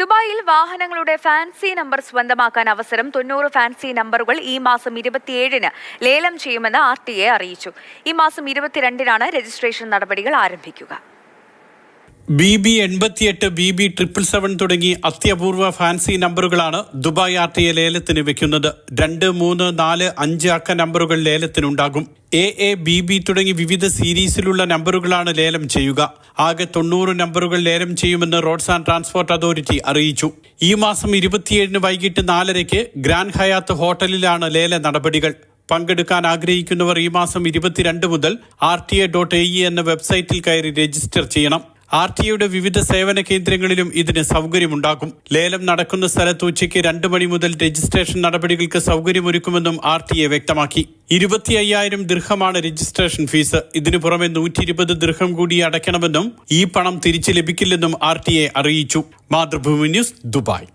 ദുബായിൽ വാഹനങ്ങളുടെ fancy number സ്വന്തമാക്കാൻ അവസരം തൊണ്ണൂറ് ഫാൻസി നമ്പറുകൾ ഈ മാസം ഇരുപത്തിയേഴിന് ലേലം ചെയ്യുമെന്ന് ആർ അറിയിച്ചു. ഈ മാസം ഇരുപത്തിരണ്ടിനാണ് രജിസ്ട്രേഷൻ നടപടികൾ ആരംഭിക്കുക. ബി ബി എൺപത്തിയെട്ട് ബി ബി ട്രിപ്പിൾ സെവൻ തുടങ്ങി അത്യപൂർവ ഫാൻസി നമ്പറുകളാണ് ദുബായ് ആർ ടി ലേലത്തിന് വെക്കുന്നത്. രണ്ട് മൂന്ന് നാല് അഞ്ച് അക്ക നമ്പറുകൾ ലേലത്തിനുണ്ടാകും. എ എ ബി ബി തുടങ്ങി വിവിധ സീരീസിലുള്ള നമ്പറുകളാണ് ലേലം ചെയ്യുക. ആകെ തൊണ്ണൂറ് നമ്പറുകൾ ലേലം ചെയ്യുമെന്ന് റോഡ്സ് ആൻഡ് ട്രാൻസ്പോർട്ട് അതോറിറ്റി അറിയിച്ചു. ഈ മാസം ഇരുപത്തിയേഴിന് വൈകിട്ട് നാലരയ്ക്ക് ഗ്രാൻഡ് ഹയാത്ത് ഹോട്ടലിലാണ് ലേല നടപടികൾ. പങ്കെടുക്കാൻ ആഗ്രഹിക്കുന്നവർ ഈ മാസം ഇരുപത്തിരണ്ട് മുതൽ R T A dot A E എന്ന വെബ്സൈറ്റിൽ കയറി രജിസ്റ്റർ ചെയ്യണം. ആർ ടി ഒയുടെ വിവിധ സേവന കേന്ദ്രങ്ങളിലും ഇതിന് സൗകര്യമുണ്ടാകും. ലേലം നടക്കുന്ന സ്ഥലത്ത് ഉച്ചയ്ക്ക് രണ്ട് മണി മുതൽ രജിസ്ട്രേഷൻ നടപടികൾക്ക് സൗകര്യമൊരുക്കുമെന്നും ആർ ടി എ വ്യക്തമാക്കി. ഇരുപത്തി അയ്യായിരം ദീർഘമാണ് രജിസ്ട്രേഷൻ ഫീസ്. ഇതിനു പുറമെ നൂറ്റി ഇരുപത് ദീർഘം കൂടി അടയ്ക്കണമെന്നും ഈ പണം തിരിച്ചു ലഭിക്കില്ലെന്നും ആർ ടി എ അറിയിച്ചു. Mathrubhumi news Dubai.